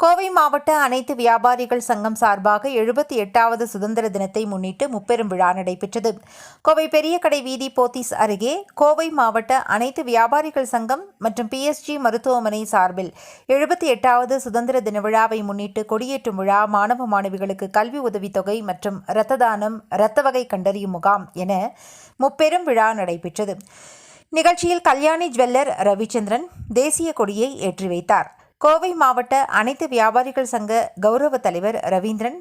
கோவை மாவட்ட அனைத்து வியாபாரிகள் சங்கம் சார்பாக எழுபத்தி எட்டாவது சுதந்திர தினத்தை முன்னிட்டு முப்பெரும் விழா நடைபெற்றது. கோவை பெரிய கடை வீதி போத்தீஸ் அருகே கோவை மாவட்ட அனைத்து வியாபாரிகள் சங்கம் மற்றும் பிஎஸ்ஜி மருத்துவமனை சார்பில் எழுபத்தி எட்டாவது சுதந்திர தின விழாவை முன்னிட்டு கொடியேற்றும் விழா மாணவ மாணவிகளுக்கு கல்வி உதவித்தொகை மற்றும் இரத்த தானம் இரத்த வகை கண்டறியும் முகாம் என முப்பெரும் விழா நடைபெற்றது. நிகழ்ச்சியில் கல்யாணி ஜுவல்லர் ரவிச்சந்திரன் தேசிய கொடியை ஏற்றி வைத்தார். கோவை மாவட்ட அனைத்து வியாபாரிகள் சங்க கௌரவ தலைவர் ரவீந்திரன்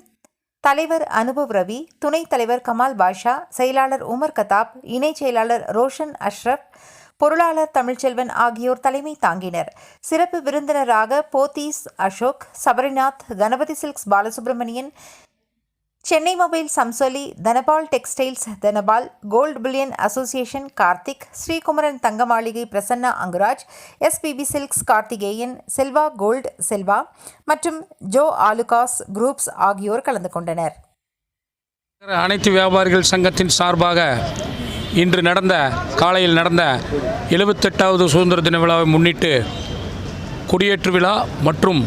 தலைவர் அனுபவ் ரவி துணைத் தலைவர் கமால் பாஷா செயலாளர் உமர் கதாப் இணைச் செயலாளர் ரோஷன் அஷ்ரப் பொருளாளர் தமிழ்ச்செல்வன் ஆகியோர் தலைமை தாங்கினர். சிறப்பு விருந்தினராக Pothys Ashok Sabarinath Ganapathy silks Balasubramanian Chennai mobile சம்சோலி Dhanapal textiles Dhanapal gold bullion association Karthik Srikumaran Thanga Maaligai Prasanna Anguraj SPP silks Karthikeyan Selva gold Selva மற்றும் ஜோ ஆலுகாஸ் குரூப்ஸ் ஆகியோர் கலந்து கொண்டனர். அனைத்து வியாபாரிகள் சங்கத்தின் சார்பாக இன்று நடந்த காலையில் நடந்த எழுபத்தெட்டாவது சுதந்திர தின விழாவை முன்னிட்டு குடியேற்று விழா மற்றும்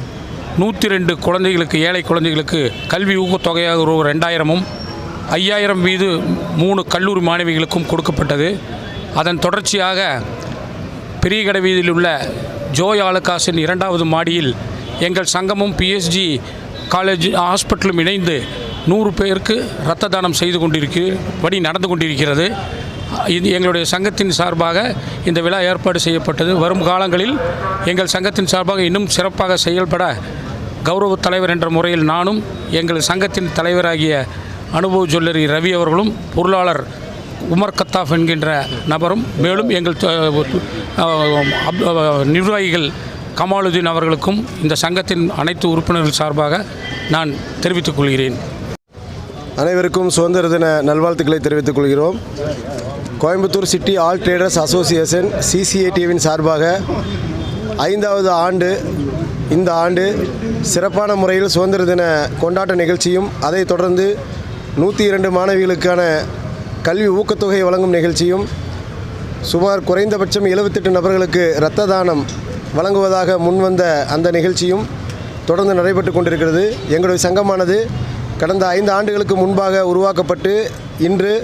நூற்றி ரெண்டு குழந்தைகளுக்கு ஏழை குழந்தைகளுக்கு கல்வி ஊக்கத்தொகையாக ஒரு ரெண்டாயிரமும் ஐயாயிரம் வீது மூணு கல்லூரி மாணவிகளுக்கும் கொடுக்கப்பட்டது. அதன் தொடர்ச்சியாக பெரிய கடை வீதியில் உள்ள ஜோய் ஆலுகாசின் இரண்டாவது மாடியில் எங்கள் சங்கமும் பிஎஸ்ஜி காலேஜ் ஹாஸ்பிட்டலும் இணைந்து நூறு பேருக்கு இரத்த தானம் செய்து கொண்டிருக்கு படி நடந்து கொண்டிருக்கிறது. இது எங்களுடைய சங்கத்தின் சார்பாக இந்த விழா ஏற்பாடு செய்யப்பட்டது. வரும் காலங்களில் எங்கள் சங்கத்தின் சார்பாக இன்னும் சிறப்பாக செயல்பட கௌரவ தலைவர் என்ற முறையில் நானும் எங்கள் சங்கத்தின் தலைவராகிய அனுபவ ஜுவல்லரி ரவி அவர்களும் பொருளாளர் உமர் கத்தாப் என்கின்ற நபரும் மேலும் எங்கள் நிர்வாகிகள் கமாலுதீன் அவர்களுக்கும் இந்த சங்கத்தின் அனைத்து உறுப்பினர்கள் சார்பாக நான் தெரிவித்துக் கொள்கிறேன். அனைவருக்கும் சுதந்திர தின நல்வாழ்த்துக்களை தெரிவித்துக் கொள்கிறோம். Coimbatore city all traders association சிசிஏடிவின் சார்பாக ஐந்தாவது ஆண்டு இந்த ஆண்டு சிறப்பான முறையில் சுதந்திர தின கொண்டாட்ட நிகழ்ச்சியும் அதைத் தொடர்ந்து நூற்றி இரண்டு மாணவிகளுக்கான கல்வி ஊக்கத்தொகை வழங்கும் நிகழ்ச்சியும் சுமார் குறைந்தபட்சம் எழுபத்தெட்டு நபர்களுக்கு இரத்த தானம் வழங்குவதாக முன்வந்த அந்த நிகழ்ச்சியும் தொடர்ந்து நடைபெற்று கொண்டிருக்கிறது. எங்களுடைய சங்கமானது கடந்த ஐந்து ஆண்டுகளுக்கு முன்பாக உருவாக்கப்பட்டு இன்று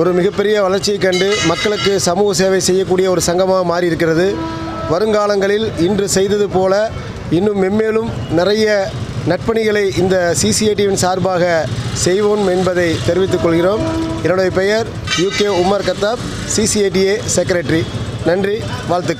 ஒரு மிகப்பெரிய வளர்ச்சியை கண்டு மக்களுக்கு சமூக சேவை செய்யக்கூடிய ஒரு சங்கமாக மாறி இருக்கிறது வருங்காலங்களில் இன்று செய்தது போல இன்னும் மென்மேலும் நிறைய நட்பணிகளை இந்த சிசிஐடிவின் சார்பாக செய்வோம் என்பதை தெரிவித்துக் கொள்கிறோம். என்னுடைய பெயர் UK Umar Khattab CCITA secretary. நன்றி வாழ்த்துக்கள்.